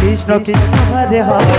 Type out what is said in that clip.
Krishna Krishna Hare Hare.